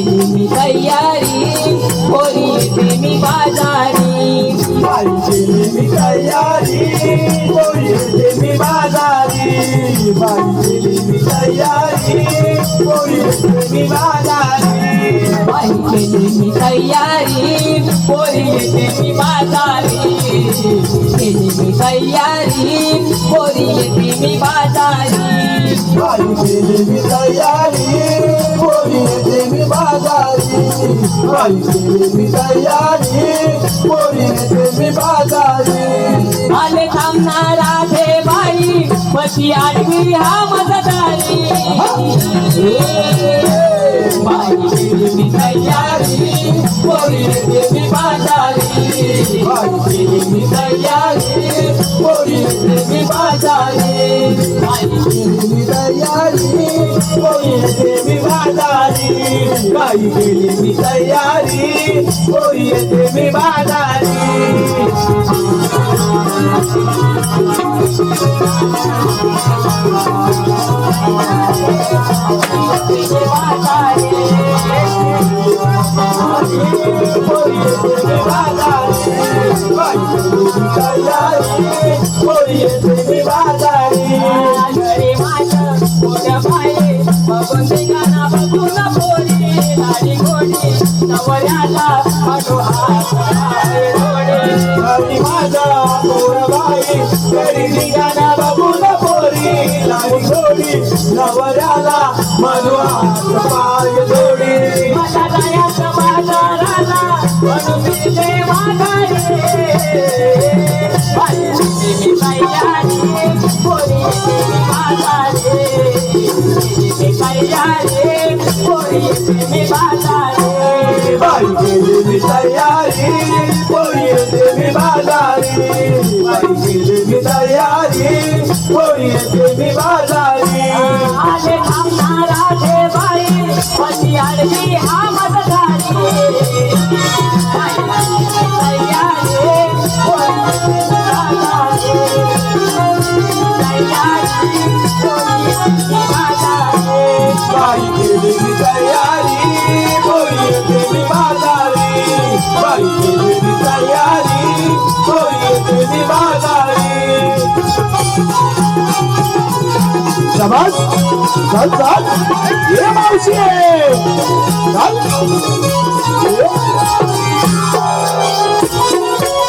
केली मी तयारी पोरी येते मी बाजारी. बाई केली मी तयारी पोरी येते मी बाजारी. बाई केली मी तयारी पोरी येते मी बाजारी. बाई केली मी तयारी पोरी येते मी बाजारी. केली मी तयारी पोरी येते मी बाजारी. बाई केली मी तयारी मी तयारी पोरी मी बाजारी आले थांबणारा हे बाई पशी आडवी हा मजदारी. बाई मी तयारी पोरी मी बाजारी बाई मी तयारी पोरी मी बाजारी. बाई बाई केली मी तयारी. पोरी येते मी बाजारी. पोरी येते मी बाजारी. पोरी लाडी गोडी नवऱ्याला पाठू हात हात जोडी. आणि माझा पोरबाई घरी निघाला बघून पोरी लाडी गोडी नवऱ्याला मधुहात पाय जोडी माझ्या दयाचं बाजाराला म्हणून मी ते माघारी. बाई, मी तयारी, पोरी येते मी बाजारी. मी तयारी, पोरी येते मी बाजारी बाई केली मी तयारी पोरी येते मी बाजारी आले थांबणारा ते बाई. पती आडवी हा मतदारी बाई, तयारी, शाबास. चल चल. ये मावशी. चल.